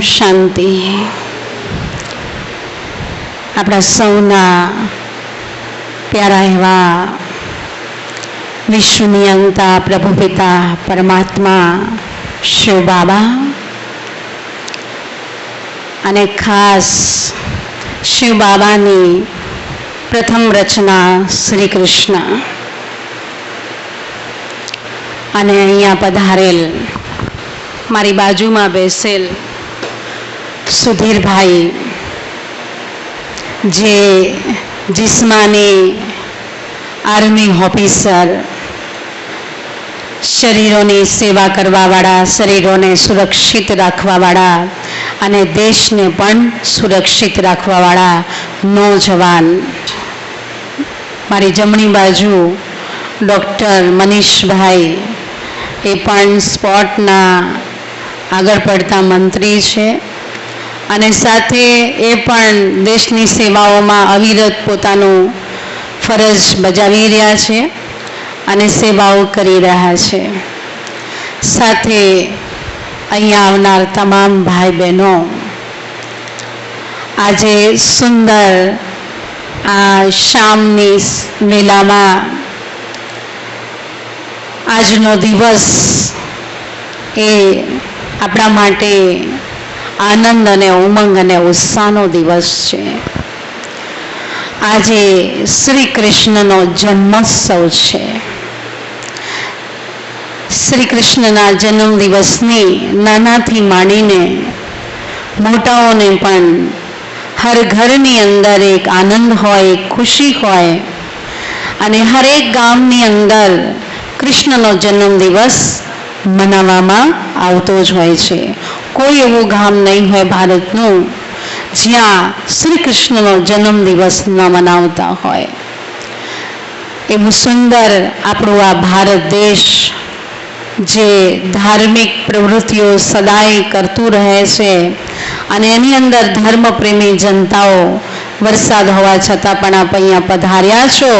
શાંતિ. આપણા સૌના પ્યારા એવા વિશ્વની અંતા, પ્રભુ પિતા, પરમાત્મા, શિવ બાબા અને ખાસ શિવ બાબાની પ્રથમ રચના શ્રી કૃષ્ણ. અને અહીંયા પધારેલ મારી બાજુમાં બેસેલ સુધીરભાઈ જે જિસ્માની આર્મી ઓફિસર, શરીરોની સેવા કરવાવાળા, શરીરોને સુરક્ષિત રાખવાવાળા અને દેશને પણ સુરક્ષિત રાખવાવાળા નોજવાન. મારી જમણી બાજુ ડૉક્ટર મનીષભાઈ, એ પણ સ્પોર્ટના આગળ પડતા મંત્રી છે. અને સાથે એ પણ દેશની સેવાઓમાં અવિરત પોતાનું ફરજ બજાવી રહ્યા છે અને સેવાઓ કરી રહ્યા છે. સાથે અહીંયા આવનાર તમામ ભાઈ બહેનો આજે સુંદર આ શામની મેલામાં આજનો દિવસ એ આપણા માટે આનંદ અને ઉમંગ અને ઉત્સાહનો દિવસ છે. આજે શ્રી કૃષ્ણનો જન્મોત્સવ છે. શ્રી કૃષ્ણના જન્મ દિવસની નાનાથી માંડીને મોટાઓને પણ હર ઘરની અંદર એક આનંદ હોય, એક ખુશી હોય અને હરેક ગામની અંદર કૃષ્ણનો જન્મ દિવસ મનાવવામાં આવતો જ હોય છે. કોઈ એવું ગામ નહીં હોય ભારતનું જ્યાં શ્રી કૃષ્ણનો જન્મ દિવસ ન મનાવતા હોય. એવું સુંદર આપણું આ ભારત દેશ જે ધાર્મિક પ્રવૃત્તિઓ સદાય કરતું રહે છે અને એની અંદર ધર્મપ્રેમી જનતાઓ વરસાદ હોવા છતાં પણ આપ અહીંયા પધાર્યા છો,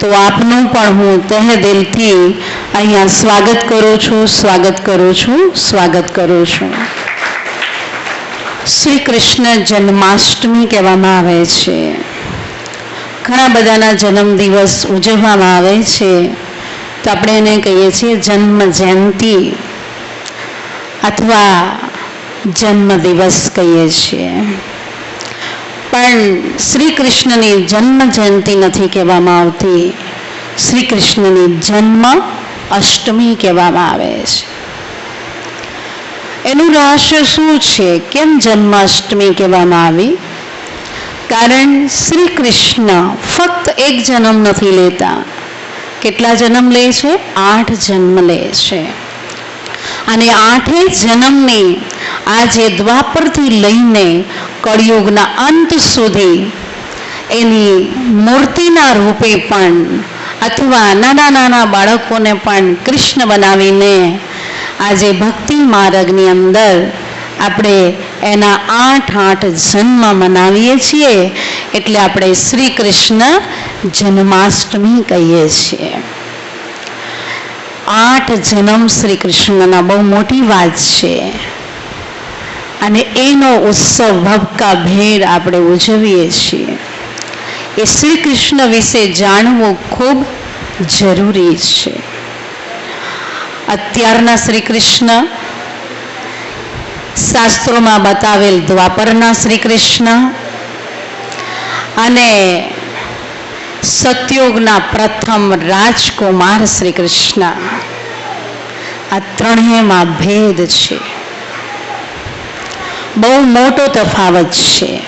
તો આપનું પણ હું તહે દિલથી અહીંયા સ્વાગત કરું છું, સ્વાગત કરું છું, સ્વાગત કરું છું. શ્રી કૃષ્ણ જન્માષ્ટમી કહેવામાં આવે છે. ઘણા બધાના જન્મદિવસ ઉજવવામાં આવે છે. તો આપણે એને કહીએ છીએ જન્મ જયંતિ અથવા જન્મ દિવસ કહીએ છીએ. પણ શ્રી કૃષ્ણની જન્મ જયંતિ નથી કહેવામાં આવતી. શ્રી કૃષ્ણની જન્મ અષ્ટમી કહેવામાં આવે છે. એનું રહસ્ય શું છે? કેમ જન્માષ્ટમી કહેવામાં આવી? કારણ શ્રી કૃષ્ણ ફક્ત એક જન્મ નથી લેતા. કેટલા જન્મ લે છે? આઠ જન્મ લે છે. અને આઠે જન્મની આજે દ્વાપરથી લઈને કળિયુગના અંત સુધી એની મૂર્તિના રૂપે પણ અથવા નાના નાના બાળકોને પણ કૃષ્ણ બનાવીને આજે ભક્તિ માર્ગની અંદર આપણે એના આઠ આઠ જન્મ મનાવીએ છીએ, એટલે આપણે શ્રી કૃષ્ણ જન્માષ્ટમી કહીએ છીએ. આઠ જન્મ શ્રી કૃષ્ણના બહુ મોટી વાત છે. અને એનો ઉત્સવ ભબકા ભેર આપણે ઉજવીએ છીએ. એ શ્રી કૃષ્ણ વિશે જાણવું ખૂબ જરૂરી છે. અત્યારના શ્રી કૃષ્ણ શાસ્ત્રોમાં બતાવેલ દ્વાપરના શ્રી કૃષ્ણ અને સતયુગના પ્રથમ રાજકુમાર શ્રી કૃષ્ણ. આ ત્રણેયમાં ભેદ છે. બહુ મોટો તફાવત છે.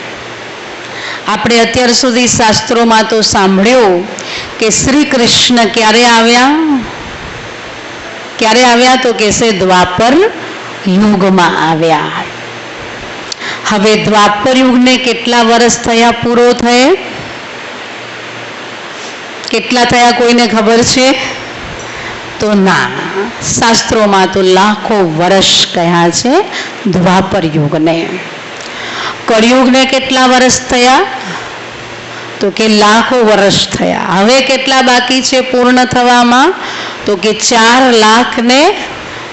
આપણે અત્યાર સુધી શાસ્ત્રોમાં તો સાંભળ્યું કે શ્રી કૃષ્ણ ક્યારે આવ્યા? ક્યારે આવ્યા તો કે છે દ્વાપર યુગમાં આવ્યા. હવે દ્વાપર યુગને કેટલા વર્ષ થયા પૂરો થયે? કેટલા થયા કોઈને ખબર છે? તો ના, શાસ્ત્રોમાં તો લાખો વર્ષ કહ્યા છે દ્વાપર યુગને. કળિયુગને કેટલા વર્ષ થયા? તો કે લાખો વર્ષ થયા. હવે કેટલા બાકી છે પૂર્ણ થવામાં? તો કે ચાર લાખ ને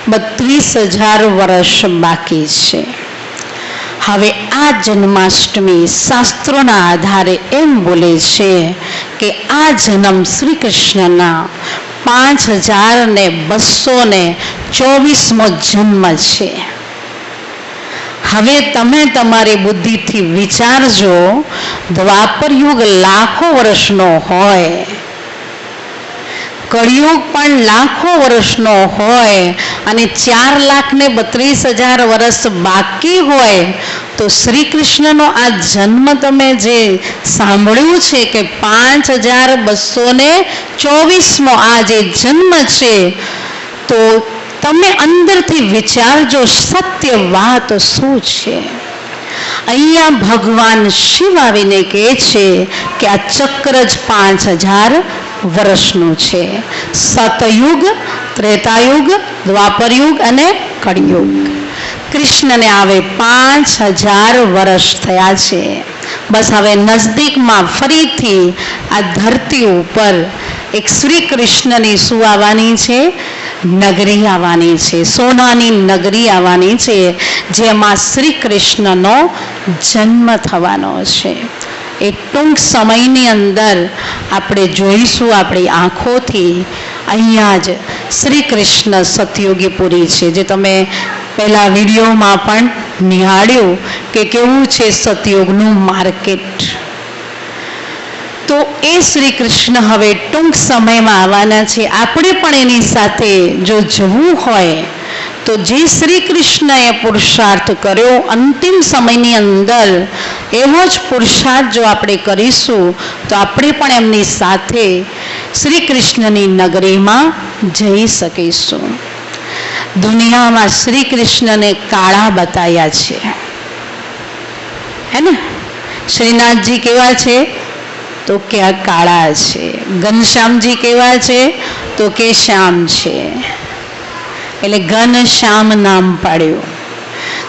બત્રીસ હજાર વર્ષ બાકી છે. હવે આ જન્માષ્ટમી શાસ્ત્રોના આધારે એમ બોલે છે કે આ જન્મ શ્રી કૃષ્ણના પાંચ હજાર ને બસો ને ચોવીસમો જન્મ છે. હવે તમે તમારી બુદ્ધિથી વિચારજો દ્વાપર યુગ લાખો વર્ષનો હોય. કળિયુગ પણ લાખો વર્ષનો હોય અને ચાર લાખ ને બત્રીસ હજાર વર્ષ બાકી હોય, તો શ્રી કૃષ્ણનો આ જન્મ તમે જે સાંભળ્યું છે કે પાંચ હજાર બસો ને ચોવીસમો આ જે જન્મ છે, તો તમે અંદરથી વિચારજો, સત્ય વાત શું છે? અહીંયા ભગવાન શિવ આવીને કહે છે કે આ ચક્ર જ પાંચ હજાર વર્ષનું છે. સતયુગ, ત્રેતાયુગ, દ્વાપરયુગ અને કળિયુગ. કૃષ્ણને આવે પાંચ હજાર વર્ષ થયા છે. બસ હવે નજદીકમાં ફરીથી આ ધરતી ઉપર એક શ્રી કૃષ્ણની શું આવવાની છે. નગરી આવવાની છે, સોનાની નગરી આવવાની છે, જેમાં શ્રી કૃષ્ણનો જન્મ થવાનો છે. એ ટૂંક સમયની અંદર આપણે જોઈશું આપણી આંખોથી. અહીંયા જ શ્રી કૃષ્ણ સતયોગીપુરી છે, જે તમે પહેલા વિડીયોમાં પણ નિહાળ્યું કે કેવું છે સતયોગનું માર્કેટ. તો એ શ્રી કૃષ્ણ હવે ટૂંક સમયમાં આવવાના છે. આપણે પણ એની સાથે જો જવું હોય, તો જે શ્રી કૃષ્ણએ પુરુષાર્થ કર્યો, અંતિમ સમયની અંદર એવો જ પુરુષાર્થ જો આપણે કરીશું, તો આપણે પણ એમની સાથે શ્રી કૃષ્ણની નગરીમાં જઈ શકીશું. દુનિયામાં શ્રી કૃષ્ણને કાળા બતાવ્યા છે. હે ને? શ્રીનાથજી કેવા છે? તો કે આ કાળા છે. ઘનશ્યામજી કેવા છે? તો કે શ્યામ છે. એટલે ઘન શ્યામ નામ પાડ્યું.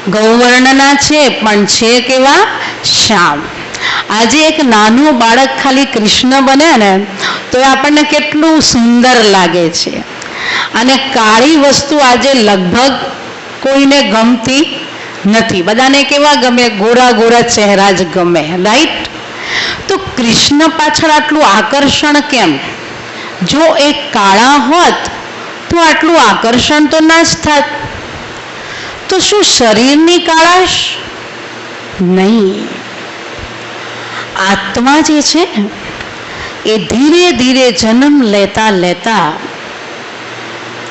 ગૌવર્ણના છે, પણ છે કેવા? શ્યામ. આજે એક નાનું બાળક ખાલી કૃષ્ણ બને ને, તો આપણને કેટલું સુંદર લાગે છે. અને કાળી વસ્તુ આજે લગભગ કોઈને ગમતી નથી. બધાને કેવા ગમે? ગોરા ગોરા ચહેરા જ ગમે રાઈટ તો કૃષ્ણ પાછળ આટલું આકર્ષણ કેમ? જો એ કાળા હોત, તો આટલું આકર્ષણ તો ના જ થાત. તો શું શરીરની કાળાશ? નહીં. આત્મા જે છે, એ ધીરે ધીરે જન્મ લેતા લેતા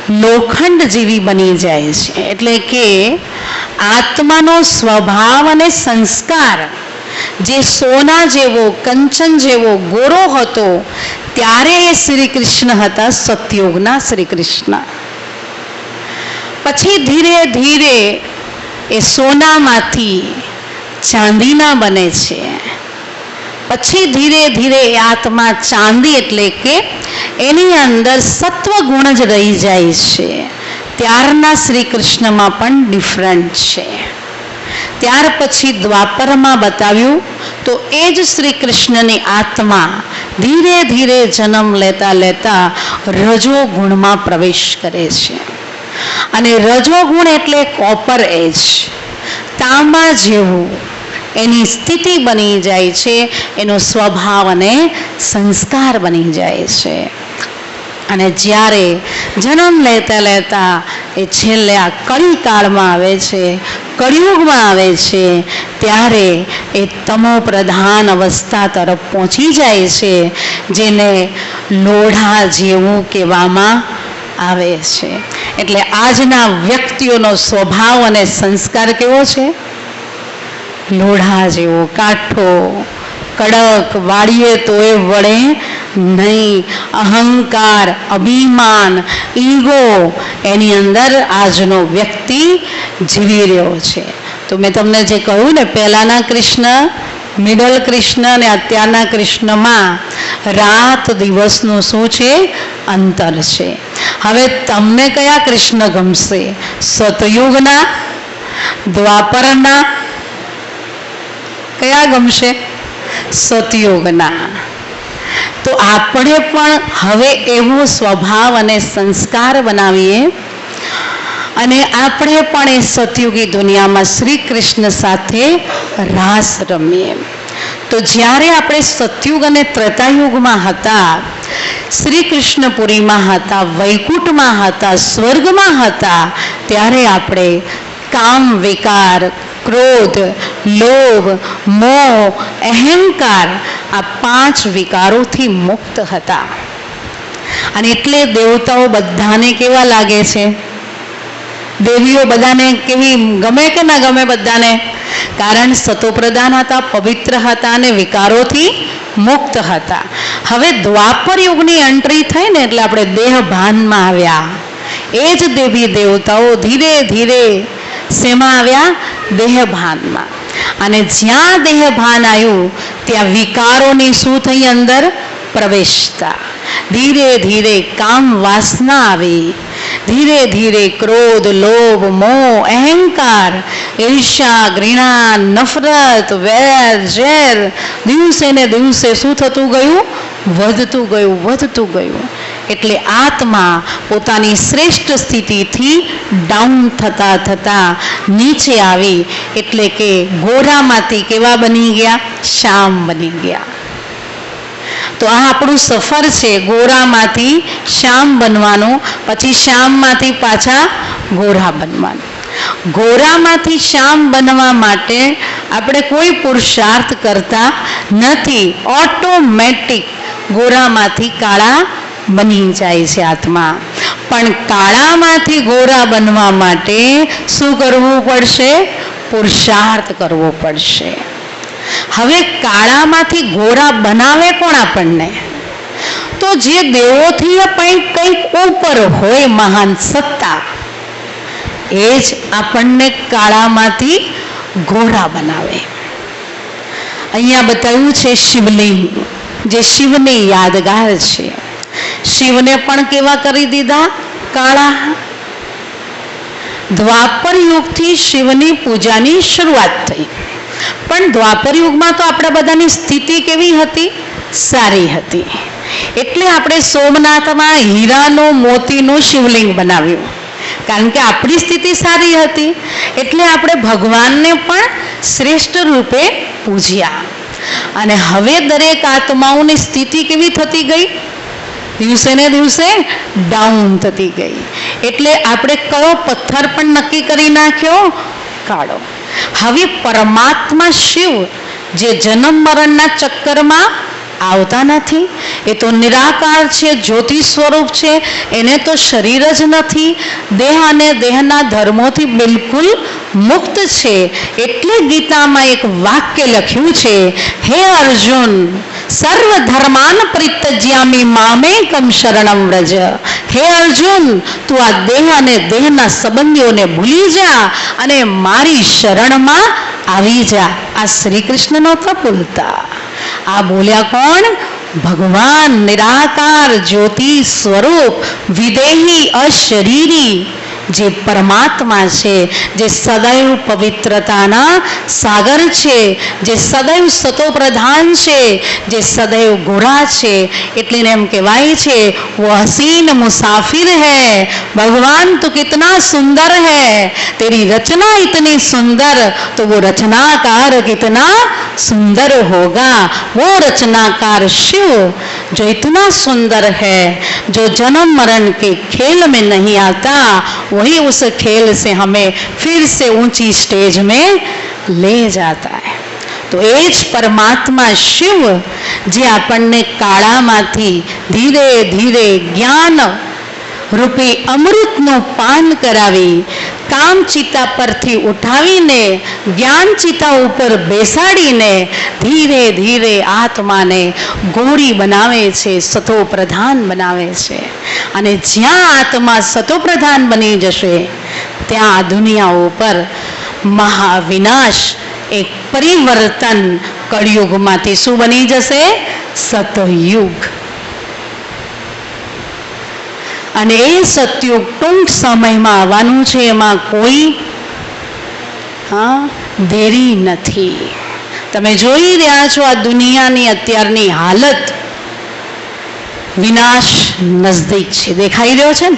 લોખંડ જેવી બની જાય છે. એટલે કે આત્માનો સ્વભાવ અને સંસ્કાર જે સોના જેવો, કંચન જેવો ગોરો હતો, ત્યારે એ શ્રી કૃષ્ણ હતા સતયુગના શ્રી કૃષ્ણ પછી ધીરે ધીરે એ સોનામાંથી ચાંદીના બને છે. પછી ધીરે ધીરે એ આત્મા ચાંદી એટલે કે એની અંદર સત્વ ગુણ જ રહી જાય છે. ત્યારના શ્રી કૃષ્ણમાં પણ ડિફરન્ટ છે. ત્યાર પછી દ્વાપરમાં બતાવ્યું, તો એ જ શ્રી કૃષ્ણની આત્મા ધીરે ધીરે જન્મ લેતા લેતા રજો ગુણમાં પ્રવેશ કરે છે. અને રજો ગુણ એટલે કોપર એજ. તાંબા જેવું એની સ્થિતિ બની જાય છે, એનો સ્વભાવ અને સંસ્કાર બની જાય છે. અને જ્યારે જન્મ લેતા લેતા એ છેલ્લે આ કળી કાળમાં આવે છે, કળિયુગમાં આવે છે, ત્યારે એ તમો પ્રધાન અવસ્થા તરફ પહોંચી જાય છે, જેને લોઢા જેવું કહેવામાં આવે છે. એટલે આજના વ્યક્તિઓનો સ્વભાવ અને સંસ્કાર કેવો છે? લોઢા જેવો, કાઠો કડક વાળીએ તો એ વળે નહીં. અહંકાર, અભિમાન, ઈગો, એની અંદર આજનો વ્યક્તિ જીવી રહ્યો છે. તો મેં તમને જે કહ્યું ને, પહેલાંના કૃષ્ણ, મિડલ કૃષ્ણ અને અત્યારના કૃષ્ણમાં રાત દિવસનું શું છે? અંતર છે. હવે તમને કયા કૃષ્ણ ગમશે? સતયુગના, દ્વાપરના? કયા ગમશે? સતયુગના તો આપણે પણ હવે એવો સ્વભાવ અને સંસ્કાર બનાવીએ અને આપણે પણ એ સતયુગી દુનિયામાં શ્રી કૃષ્ણ સાથે રાસ રમીએ. તો જ્યારે આપણે સતયુગ અને ત્રેતાયુગમાં હતા શ્રી કૃષ્ણપુરીમાં હતા, વૈકુંઠમાં હતા, સ્વર્ગમાં હતા, ત્યારે આપણે કામ, વિકાર ક્રોધ લોભ મોહ અહંકાર આ પાંચ વિકારોથી મુક્ત હતા. અને એટલે દેવતાઓ બધાને કેવા લાગે છે? દેવીઓ બધાને કેવી ગમે કે ના ગમે બધાને? કારણ સતોપ્રધાન હતા, પવિત્ર હતા અને વિકારોથી મુક્ત હતા. હવે દ્વાપર યુગની એન્ટ્રી થઈ ને એટલે આપણે દેહ ભાનમાં આવ્યા. એ જ દેવી દેવતાઓ ધીરે ધીરે શેમાં આવ્યા? દેહભાનમાં. અને જ્યાં દેહભાન આવ્યું, ત્યાં વિકારોની શું થઈ અંદર? પ્રવેશતા. ધીરે ધીરે કામ વાસના આવી. ધીરે ધીરે ક્રોધ, લોભ, મોહ, અહંકાર ઈર્ષા ઘૃણા, નફરત, વેર, ઝેર, દિવસે ને દિવસે શું થતું ગયું? વધતું ગયું વધતું ગયું. એટલે આત્મા પોતાની શ્રેષ્ઠ સ્થિતિથી ડાઉન થતા થતા નીચે આવી એટલે કે ગોરામાંથી કેવા બની ગયા? શામ બની ગયા. તો આ આપણું સફર છે, ગોરામાંથી શ્યામ બનવાનું, પછી શ્યામમાંથી પાછા ગોરા બનવાનું. ગોરામાંથી શ્યામ બનવા માટે આપણે કોઈ પુરુષાર્થ કરતા નથી. ઓટોમેટિક ગોરામાંથી કાળા બની જાય છે આત્મા. પણ કાળામાંથી ગોરા બનવા માટે શું કરવું પડશે? પુરુષાર્થ કરવો પડશે. હવે કાળામાંથી ગોરા બનાવે કોણ આપણને? તો જે દેવોથી કંઈક કંઈક ઉપર હોય મહાન સત્તા, એ જ આપણને કાળામાંથી ગોરા બનાવે. અહીંયા બતાવ્યું છે શિવલિંગ. જે શિવની યાદગાર છે. શિવને પણ કેવા કરી દીધા? કાળા દ્વાપર યુગથી શિવની પૂજાની શરૂઆત થઈ. પણ દ્વાપર યુગમાં તો આપણા બધાની સ્થિતિ કેવી હતી? સારી હતી. એટલે આપણે સોમનાથમાં હીરાનું મોતીનું શિવલિંગ બનાવ્યું. કારણ કે આપણી સ્થિતિ સારી હતી. એટલે આપણે ભગવાનને પણ શ્રેષ્ઠ રૂપે પૂજ્યા. અને હવે દરેક આત્માઓની સ્થિતિ કેવી થતી ગઈ? દિવસે ને દિવસે ડાઉન થતી ગઈ. એટલે આપણે કયો પથ્થર પણ નક્કી કરી નાખ્યો? કાળો. હવે પરમાત્મા શિવ, જે જન્મ મરણના ચક્કરમાં આવતા નથી. એ તો નિરાકાર છે જ્યોતિ સ્વરૂપ છે. એને તો શરીર જ નથી. દેહ અને દેહના ધર્મોથી બિલકુલ મુક્ત છે. એટલે ગીતામાં એક વાક્ય લખ્યું છે, હે અર્જુન સર્વ ધર્માન પરિત્યજ્યામી મામેકમ શરણમ વ્રજ. હે અર્જુન, તું આ દેહ અને દેહના સંબંધીઓને ભૂલી જા અને મારી શરણમાં આવી જા. આ શ્રી કૃષ્ણ નહોતા બોલતા આ બોલ્યા કોણ? ભગવાન નિરાકાર જ્યોતિ સ્વરૂપ, વિદેહી અશરીરી, જે પરમાત્મા છે, જે સદૈવ પવિત્રતાના સાગર છે, જે સદૈવ સતોપ્રધાન છે, જે સદૈવ ગોરા છે એટલે એમ કહેવાય છે, વો હસીન મુસાફિર હૈ, ભગવાન તો કિતના સુંદર હૈ, તેરી રચના ઇતની સુંદર, તો વો રચનાકાર કિતના सुंदर होगा वो रचनाकार शिव जो इतना सुंदर है जो जन्म मरण के खेल में नहीं आता वही उस खेल से हमें फिर से ऊंची स्टेज में ले जाता है તો એ જ પરમાત્મા શિવ જે આપણને કાળામાંથી ધીરે ધીરે જ્ઞાન રૂપી અમૃતનું પાન કરાવી કામચિતા પરથી ઉઠાવીને જ્ઞાનચિતા ઉપર બેસાડીને, ધીરે ધીરે આત્માને ગોળી બનાવે છે સતો પ્રધાન બનાવે છે. અને જ્યાં આત્મા સતો પ્રધાન બની જશે, ત્યાં આ દુનિયા ઉપર મહાવિનાશ એક પરિવર્તન કળિયુગમાંથી શું બની જશે? સતયુગ. અને એ સત્યુગ ટૂંક સમયમાં આવવાનું છે, એમાં કોઈ, હા, દેરી નથી. તમે જોઈ રહ્યા છો આ દુનિયાની અત્યારની હાલત વિનાશ નજદીક છે. દેખાઈ રહ્યો છે ને?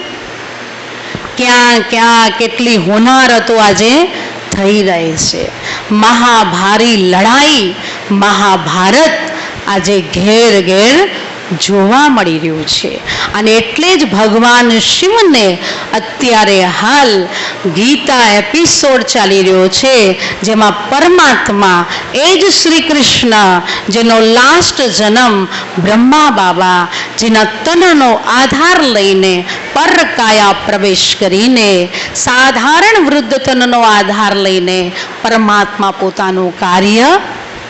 ક્યાં ક્યાં કેટલી હોનારતો આજે થઈ રહી છે. મહાભારી લડાઈ, મહાભારત આજે ઘેર ઘેર જોવા મળી રહ્યું છે. અને એટલે જ ભગવાન શિવને અત્યારે હાલ ગીતા એપિસોડ ચાલી રહ્યો છે, જેમાં પરમાત્મા એ જ શ્રી કૃષ્ણ, જેનો લાસ્ટ જન્મ બ્રહ્મા બાબા, જેના તનનો આધાર લઈને પરકાયા પ્રવેશ કરીને, સાધારણ વૃદ્ધ તનનો આધાર લઈને પરમાત્મા પોતાનું કાર્ય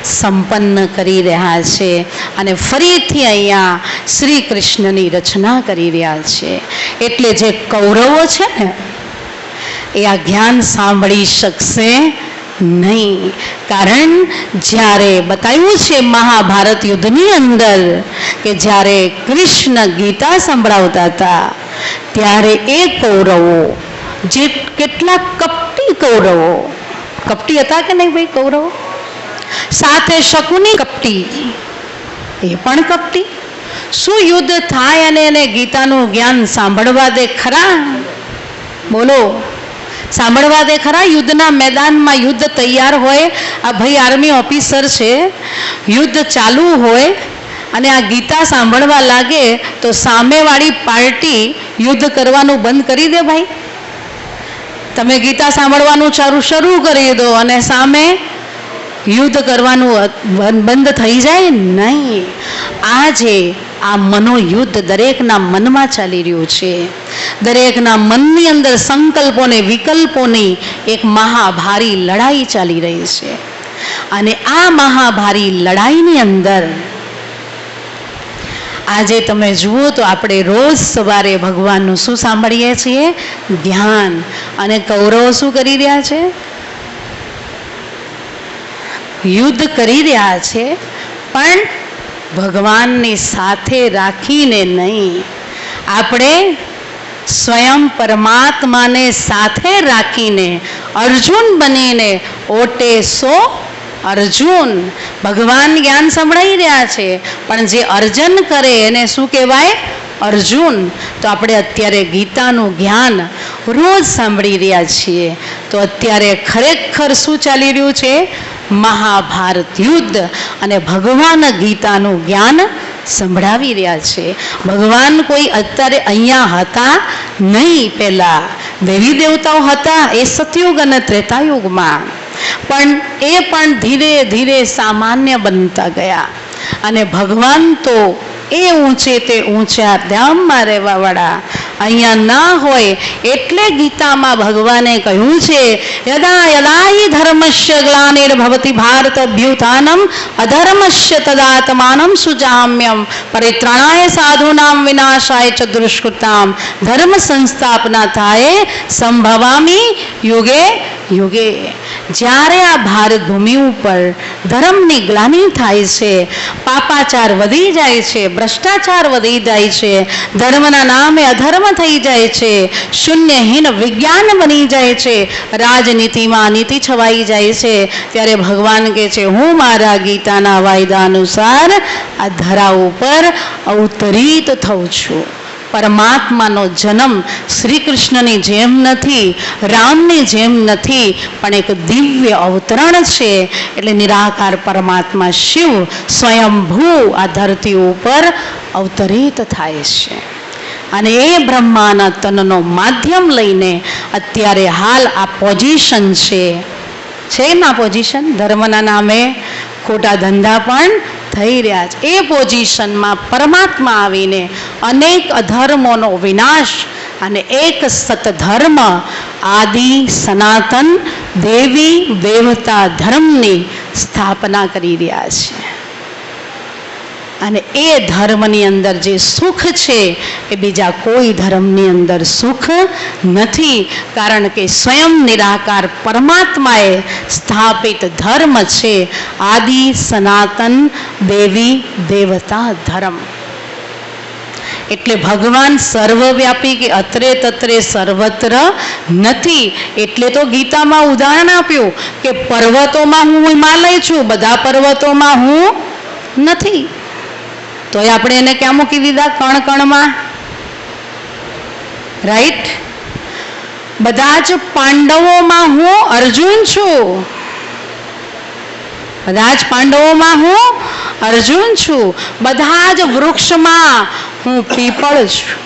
સંપન્ન કરી રહ્યા છે અને ફરીથી અહીંયા શ્રી કૃષ્ણની રચના કરી રહ્યા છે. એટલે જે કૌરવો છે ને, એ આ જ્ઞાન સાંભળી શકશે નહીં. કારણ જ્યારે બતાવ્યું છે મહાભારત યુદ્ધની અંદર કે જ્યારે કૃષ્ણ ગીતા સંભળાવતા હતા, ત્યારે એ કૌરવો, જે કેટલા કપટી કૌરવો, કપટી હતા કે નહીં ભાઈ કૌરવો? સાથે શકુની કપટી. એ પણ કપટી. શું યુદ્ધ થાય અને એને ગીતાનું જ્ઞાન સાંભળવા દે ખરા? બોલો, સાંભળવા દે ખરા? યુદ્ધના મેદાનમાં યુદ્ધ તૈયાર હોય. આ ભાઈ આર્મી ઓફિસર છે. યુદ્ધ ચાલુ હોય અને આ ગીતા સાંભળવા લાગે તો સામેવાળી પાર્ટી યુદ્ધ કરવાનું બંધ કરી દે ભાઈ. તમે ગીતા સાંભળવાનું ચાલુ શરૂ કરી દો અને સામે યુદ્ધ કરવાનું બંધ થઈ જાય નહીં. આજે આ મનોયુદ્ધ દરેકના મનમાં ચાલી રહ્યું છે. દરેકના મનની અંદર સંકલ્પોને, વિકલ્પોની એક મહાભારી લડાઈ ચાલી રહી છે. અને આ મહાભારી લડાઈની અંદર આજે તમે જુઓ તો આપણે રોજ સવારે ભગવાનનું શું સાંભળીએ છીએ? ધ્યાન. અને કૌરવો શું કરી રહ્યા છે? યુદ્ધ કરી રહ્યા છે, પણ ભગવાનની સાથે રાખીને નહીં. આપણે સ્વયં પરમાત્માને સાથે રાખીને અર્જુન બનીને ઓટે સો અર્જુન. ભગવાન જ્ઞાન સંભળાઈ રહ્યા છે, પણ જે અર્જન કરે એને શું કહેવાય? અર્જુન. તો આપણે અત્યારે ગીતાનું જ્ઞાન રોજ સાંભળી રહ્યા છીએ. તો અત્યારે ખરેખર શું ચાલી રહ્યું છે? મહાભારત યુદ્ધ અને ભગવાન ગીતાનું જ્ઞાન સંભળાવી રહ્યા છે. ભગવાન કોઈ અત્યારે અહીંયા હતા નહીં પહેલાં. દેવી દેવતાઓ હતા એ સતયુગ અને ત્રેતાયુગમાં. પણ એ પણ ધીરે ધીરે સામાન્ય બનતા ગયા. અને ભગવાન તો એ ઊંચે તે ઊંચા ધામમાં રહેવાવાળા અહીંયા ન હોય એટલે ગીતામાં ભગવાને કહ્યું છે યદા યદા હિ ધર્મસ્ય ગ્લાનિર ભવતી ભારત અભ્યુત્થાનમ અધર્મસ્ય તદાત્માનમ સુજામ્યમ પરિત્રાણાય સાધુનામ વિનાશાય ચ દુષ્કૃતામ. ધર્મ સંસ્થાપના થાય, સંભવામી યુગે યુગે જ્યારે આ ભારત ભૂમિ ઉપર ધર્મની ગ્લાની થાય છે, પાપાચાર વધી જાય છે, ભ્રષ્ટાચાર વધી જાય છે, ધર્મના નામે અધર્મ થઈ જાય છે, શૂન્યહીન વિજ્ઞાન બની જાય છે, રાજનીતિમાં નીતિ છવાઈ જાય છે, ત્યારે ભગવાન કહે છે, હું મારા ગીતાના વાયદા અનુસાર આ ધરા ઉપર અવતરિત થઉં છું. પરમાત્માનો જન્મ શ્રી કૃષ્ણની જેમ નથી, રામની જેમ નથી, પણ એક દિવ્ય અવતરણ છે. એટલે નિરાકાર પરમાત્મા શિવ સ્વયંભૂ આ ધરતી ઉપર અવતરિત થાય છે. અને એ બ્રહ્માના તનનો માધ્યમ લઈને અત્યારે હાલ આ પોઝિશન છે. છે ના પોઝિશન ધર્મના નામે? ખોટા ધંધા પણ થઈ રહ્યા છે. એ પોઝિશનમાં પરમાત્મા આવીને અનેક અધર્મોનો વિનાશ અને એક સતધર્મ આદિ, સનાતન, દેવી, દેવતા ધર્મની સ્થાપના કરી રહ્યા છે. એ ધર્મની અંદર જે સુખ છે, એ બીજા કોઈ ધર્મની અંદર સુખ નથી. કારણ કે સ્વયં નિરાકાર પરમાત્માએ સ્થાપિત ધર્મ છે, આદિ, સનાતન, દેવી, દેવતા ધર્મ. એટલે ભગવાન સર્વવ્યાપી કે અત્રે તત્રે સર્વત્ર નથી. એટલે તો ગીતામાં ઉદાહરણ આપ્યું કે પર્વતોમાં હું હિમાલય છું, બધા પર્વતોમાં હું નથી. તોય આપણે એને ક્યાં મૂકી દીધા? કણ કણમાં? રાઈટ બધા જ પાંડવોમાં હું અર્જુન છું. બધા જ પાંડવોમાં હું અર્જુન છું. બધા જ વૃક્ષમાં હું પીપળ છું.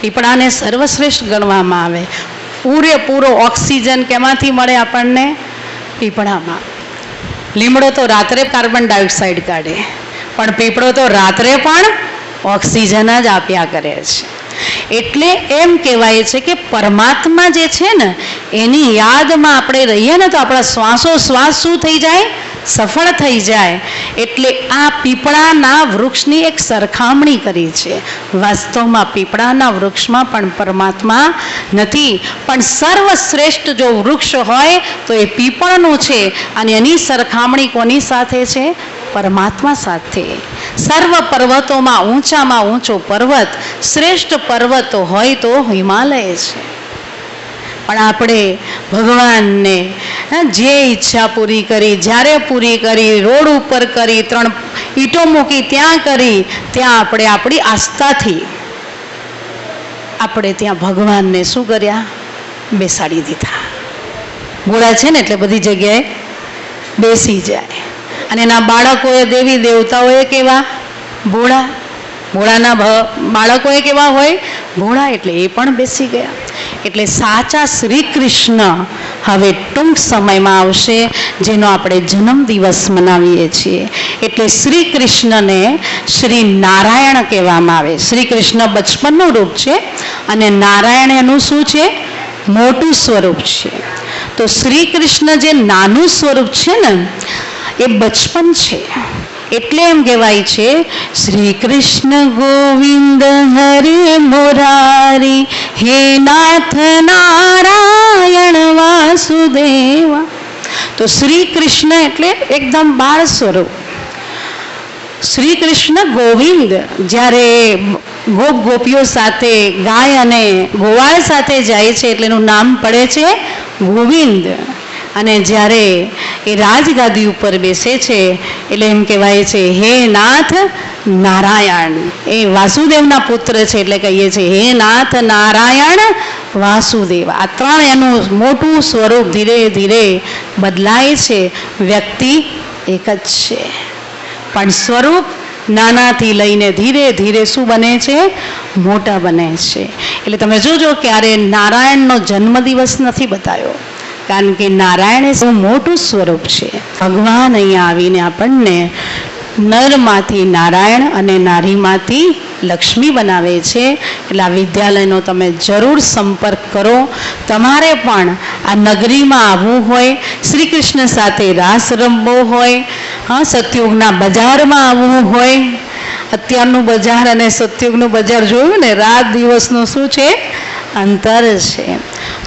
પીપળાને સર્વશ્રેષ્ઠ ગણવામાં આવે. પૂરેપૂરો ઓક્સિજન કેમાંથી મળે આપણને? પીપળામાં. લીમડો તો રાત્રે કાર્બન ડાયોક્સાઇડ કાઢે. પણ પીપળો તો રાત્રે પણ ઓક્સિજન જ આપ્યા કરે છે. એટલે એમ કહેવાય છે કે પરમાત્મા જે છે ને, એની યાદમાં આપણે રહીએ ને તો આપણા શ્વાસો શ્વાસ શું થઈ જાય? સફળ થઈ જાય. એટલે આ પીપળાના વૃક્ષની એક સરખામણી કરી છે. વાસ્તવમાં પીપળાના વૃક્ષમાં પણ પરમાત્મા નથી. પણ સર્વશ્રેષ્ઠ જો વૃક્ષ હોય તો એ પીપળનું છે. અને એની સરખામણી કોની સાથે છે? પરમાત્મા સાથે. સર્વ પર્વતોમાં ઊંચામાં ઊંચો પર્વત, શ્રેષ્ઠ પર્વત હોય તો હિમાલય છે. પણ આપણે ભગવાનને જે ઈચ્છા પૂરી કરી, જ્યારે પૂરી કરી, રોડ ઉપર કરી, ત્રણ ઈંટો મૂકી ત્યાં કરી, ત્યાં આપણે આપણી આસ્થાથી આપણે ત્યાં ભગવાનને શું કર્યા? બેસાડી દીધા. ગોળા છે ને એટલે બધી જગ્યાએ બેસી જાય. અને એના બાળકોએ, દેવી દેવતાઓએ કેવા? ભોળા. ભોળાના બાળકોએ કેવા હોય? ભોળા એટલે એ પણ બેસી ગયા. એટલે સાચા શ્રી કૃષ્ણ હવે ટૂંક સમયમાં આવશે, જેનો આપણે જન્મદિવસ મનાવીએ છીએ. એટલે શ્રી કૃષ્ણને શ્રી નારાયણ કહેવામાં આવે. શ્રી કૃષ્ણ બચપનનું રૂપ છે અને નારાયણ એનું શું છે? મોટું સ્વરૂપ છે. તો શ્રી કૃષ્ણ જે નાનું સ્વરૂપ છે ને એ બચપન છે. એટલે એમ કહેવાય છે શ્રી કૃષ્ણ ગોવિંદ હરે મોરારી, હે નાથ નારાયણ વાસુદેવા. તો શ્રી કૃષ્ણ એટલે એકદમ બાળ સ્વરૂપ. શ્રી કૃષ્ણ ગોવિંદ જ્યારે ગોપ ગોપીઓ સાથે, ગાય અને ગોવાળ સાથે જાય છે એટલે એનું નામ પડે છે ગોવિંદ. અને જ્યારે એ રાજગાદી ઉપર બેસે છે, એટલે એમ કહેવાય છે, હે નાથ નારાયણ. એ વાસુદેવના પુત્ર છે, એટલે કહીએ છીએ હે નાથ નારાયણ વાસુદેવ. આ ત્રણ એનું મોટું સ્વરૂપ ધીરે ધીરે બદલાય છે, વ્યક્તિ એક જ છે. પણ સ્વરૂપ નાનાથી લઈને ધીરે ધીરે શું બને છે? મોટા બને છે. એટલે તમે જોજો, ક્યારે નારાયણનો જન્મદિવસ નથી બતાવ્યો કારણ કે નારાયણ એ મોટું સ્વરૂપ છે. ભગવાન અહીંયા આવીને આપણને નરમાંથી નારાયણ અને નારીમાંથી લક્ષ્મી બનાવે છે. એટલે આ વિદ્યાલયનો તમે જરૂર સંપર્ક કરો. તમારે પણ આ નગરીમાં આવવું હોય શ્રી કૃષ્ણ સાથે રાસ રમવો હોય, હા, સતયુગના બજારમાં આવવું હોય. અત્યારનું બજાર અને સતયુગનું બજાર જોયું ને? રાત દિવસનું શું છે? અંતર છે.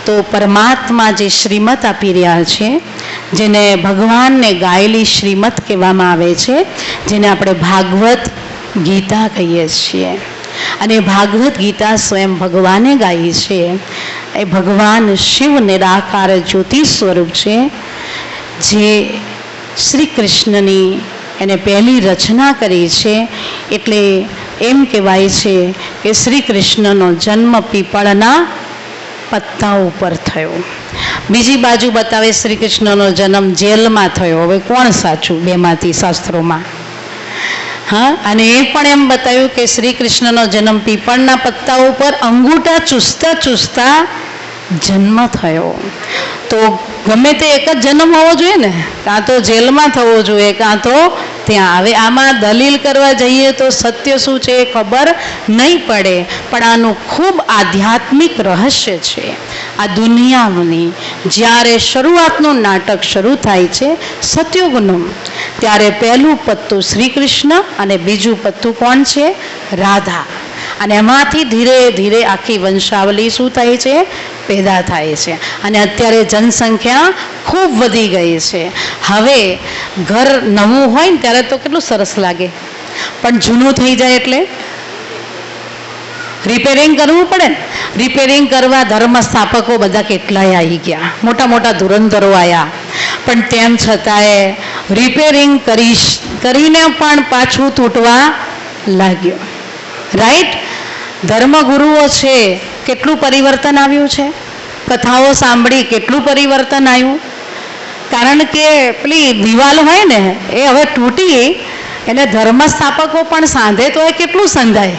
તો પરમાત્મા જે શ્રીમત આપી રહ્યા છે, જેને ભગવાનને ગાયેલી શ્રીમત કહેવામાં આવે છે, જેને આપણે ભાગવત ગીતા કહીએ છીએ. અને ભાગવત ગીતા સ્વયં ભગવાને ગાઈ છે. એ ભગવાન શિવ નિરાકાર જ્યોતિ સ્વરૂપ છે, જે શ્રી કૃષ્ણની એને પહેલી રચના કરી છે, એટલે એમ કહેવાય છે કે શ્રી કૃષ્ણનો જન્મ પીપળના પત્તા ઉપર થયો. બીજી બાજુ બતાવે શ્રી કૃષ્ણનો જન્મ જેલમાં થયો. હવે કોણ સાચું બેમાંથી શાસ્ત્રોમાં? હા, અને એ પણ એમ બતાવ્યું કે શ્રી કૃષ્ણનો જન્મ પીપળના પત્તા ઉપર, અંગૂઠા ચૂસતા ચૂસતા જન્મ થયો. તો ગમે તે એક જ જન્મ હોવો જોઈએ ને? કાં તો જેલમાં થવો જોઈએ, કાં તો ત્યાં હવે આમાં દલીલ કરવા જઈએ તો સત્ય શું છે એ ખબર નહીં પડે, પણ આનું ખૂબ આધ્યાત્મિક રહસ્ય છે. આ દુનિયાની જ્યારે શરૂઆતનું નાટક શરૂ થાય છે, સતયુગનું, ત્યારે પહેલું પત્તું શ્રી કૃષ્ણ અને બીજું પત્તું કોણ છે? રાધા. અને એમાંથી ધીરે ધીરે આખી વંશાવલી શું થાય છે? પેદા થાય છે. અને અત્યારે જનસંખ્યા ખૂબ વધી ગઈ છે. હવે ઘર નવું હોય ને ત્યારે તો કેટલું સરસ લાગે. પણ જૂનું થઈ જાય એટલે? રિપેરિંગ કરવું પડે ને? રિપેરિંગ કરવા ધર્મ સ્થાપકો બધા કેટલાય આવી ગયા. મોટા મોટા ધુરંધરો આવ્યા પણ તેમ છતાંય રિપેરિંગ કરીશ, કરીને પણ પાછું તૂટવા લાગ્યો. રાઈટ ધર્મગુરુઓ છે, કેટલું પરિવર્તન આવ્યું છે? કથાઓ સાંભળી કેટલું પરિવર્તન આવ્યું? કારણ કે પેલી દિવાલ હોય ને, એ હવે તૂટી, એટલે ધર્મ સ્થાપકો પણ સાંધે તો એ કેટલું સંધાય?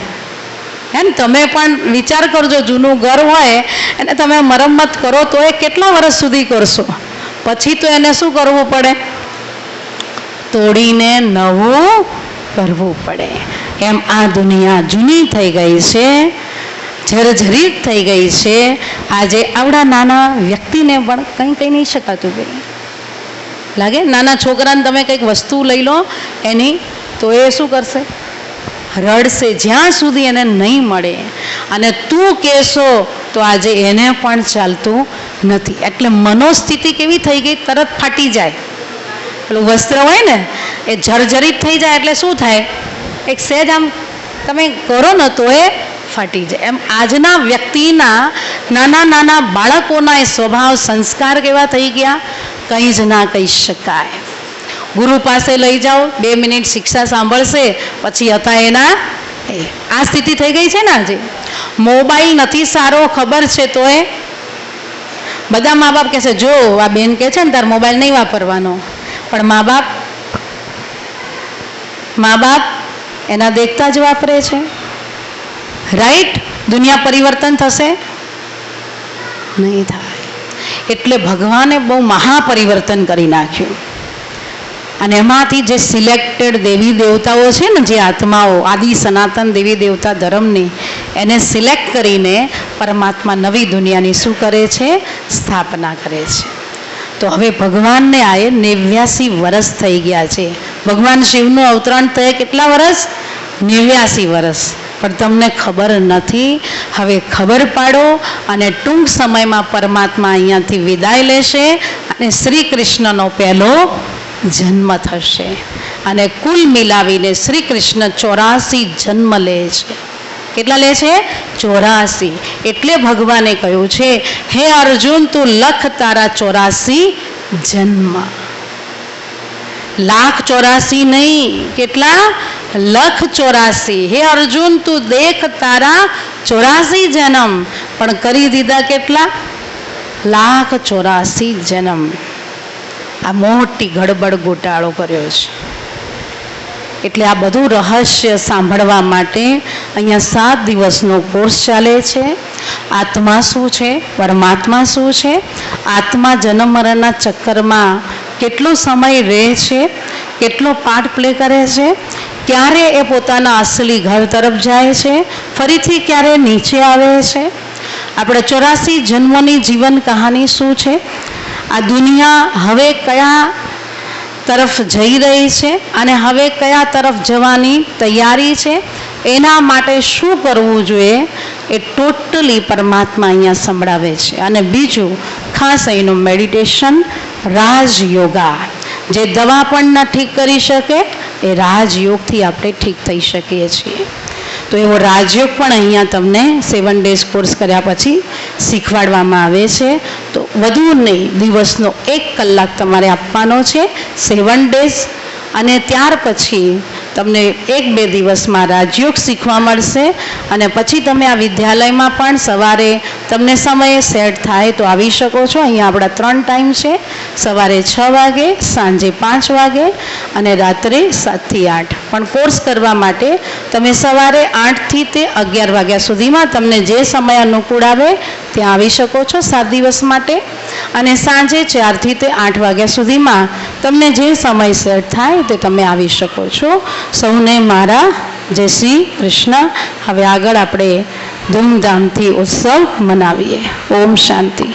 એમ તમે પણ વિચાર કરજો, જૂનું ઘર હોય, અને તમે મરમ્મત કરો, તો એ કેટલા વર્ષ સુધી કરશો? પછી તો એને શું કરવું પડે? તોડીને નવું કરવું પડે. એમ આ દુનિયા જૂની થઈ ગઈ છે, જર્જરિત થઈ ગઈ છે. આજે આવડા નાના વ્યક્તિને પણ કંઈ કંઈ નહીં શકાતું ભાઈ લાગે? નાના છોકરાને તમે કંઈક વસ્તુ લઈ લો, એની તો એ શું કરશે? રડશે. જ્યાં સુધી એને નહીં મળે. અને તું કહેશો, તો આજે એને પણ ચાલતું નથી. એટલે મનોસ્થિતિ કેવી થઈ ગઈ? તરત ફાટી જાય. પેલું વસ્ત્ર હોય ને, એ જર્જરિત થઈ જાય એટલે શું થાય? એક સહેજ આમ તમે કરો ને તો એ ફાટી જાય. એમ આજના વ્યક્તિના નાના નાના બાળકોના એ સ્વભાવ સંસ્કાર કેવા થઈ ગયા? કંઈ જ ના કહી શકાય. ગુરુ પાસે લઈ જાઓ, બે મિનિટ શિક્ષા સાંભળશે, પછી હતા એના એ. આ સ્થિતિ થઈ ગઈ છે ને આજે? મોબાઈલ નથી, સારો ખબર છે તો એ? બધા મા બાપ કહેશે જો, આ બેન કહે છે ને, તાર મોબાઈલ નહીં વાપરવાનો. પણ મા બાપ મા બાપ એના દેખતા જ વાપરે છે. રાઈટ દુનિયા પરિવર્તન થશે? નહીં થાય. એટલે ભગવાને બહુ મહાપરિવર્તન કરી નાખ્યું. અને એમાંથી જે સિલેક્ટેડ દેવી દેવતાઓ છે ને, જે આત્માઓ, આદિ, સનાતન દેવી દેવતા ધર્મની, એને સિલેક્ટ કરીને પરમાત્મા નવી દુનિયાની શું કરે છે? સ્થાપના કરે છે. તો હવે ભગવાનને આએ નેવ્યાસી વર્ષ થઈ ગયા છે. ભગવાન શિવનું અવતરણ થયે કેટલા વર્ષ નેવ્યાસી વર્ષ પણ તમને ખબર નથી. હવે ખબર પાડો અને ટૂંક સમયમાં પરમાત્મા અહીંયાથી વિદાય લેશે અને શ્રી કૃષ્ણનો પહેલો જન્મ થશે. અને કુલ મિલાવીને શ્રી કૃષ્ણ ચોરાસી જન્મ લે છે. કેટલા લે છે? ચોરાસી. એટલે ભગવાને કહ્યું છે, હે અર્જુન, તું લખ તારા ચોરાસી જન્મ. લાખ ચોરાસી નહીં, કેટલા? લખ ચોરાસી. હે અર્જુન, તું દેખ તારા ચોરાસી જન્મ. પણ કરી દીધા કેટલા? લાખ ચોરાસી જન્મ. આ મોટી ગડબડ ગોટાળો કર્યો છે. એટલે આ બધું રહસ્ય સાંભળવા માટે અહીંયા સાત દિવસનો કોર્સ ચાલે છે. આત્મા શું છે? પરમાત્મા શું છે? આત્મા જન્મ મરણના ચક્કરમાં કેટલો સમય રહે છે? કેટલો પાર્ટ પ્લે કરે છે? ક્યારે એ પોતાના અસલી ઘર તરફ જાય છે? ફરીથી ક્યારે નીચે આવે છે? આપણે ચોરાસી જન્મોની જીવન કહાની શું છે? આ દુનિયા હવે કયા તરફ જઈ રહી છે અને હવે કયા તરફ જવાની તૈયારી છે એના માટે શું કરવું જોઈએ એ ટોટલી પરમાત્મા અહીંયા સંભળાવે છે. અને બીજું, ખાસ અહીંનું મેડિટેશન રાજયોગા. જે દવા પણ ન ઠીક કરી શકે, એ રાજયોગથી આપણે ઠીક થઈ શકીએ છીએ. તો એવો રાજયોગ પણ અહીંયા તમને સેવન ડેઝ કોર્સ કર્યા પછી શીખવાડવામાં આવે છે. તો વધુ નહીં, દિવસનો એક કલાક તમારે આપવાનો છે સેવન ડેઝ અને ત્યાર પછી તમને એક બે દિવસમાં રાજયોગ શીખવા મળશે અને પછી તમે આ વિદ્યાલયમાં પણ સવારે તમને સમયે સેટ થાય તો આવી શકો છો. અહીંયા આપણા ત્રણ ટાઈમ છે. સવારે છ વાગે, સાંજે પાંચ વાગે અને રાત્રે સાતથી આઠ. પણ કોર્સ કરવા માટે તમે સવારે આઠથી તે અગિયાર વાગ્યા સુધીમાં તમને જે સમય અનુકૂળ આવે ત્યાં આવી શકો છો સાત દિવસ માટે. અને સાંજે ચારથી તે આઠ વાગ્યા સુધીમાં તમને જે સમય સેટ થાય તે તમે આવી શકો છો. સૌને મારા જય શ્રી કૃષ્ણ. હવે આગળ આપણે ધૂમધામથી ઉત્સવ મનાવીએ. ઓમ શાંતિ.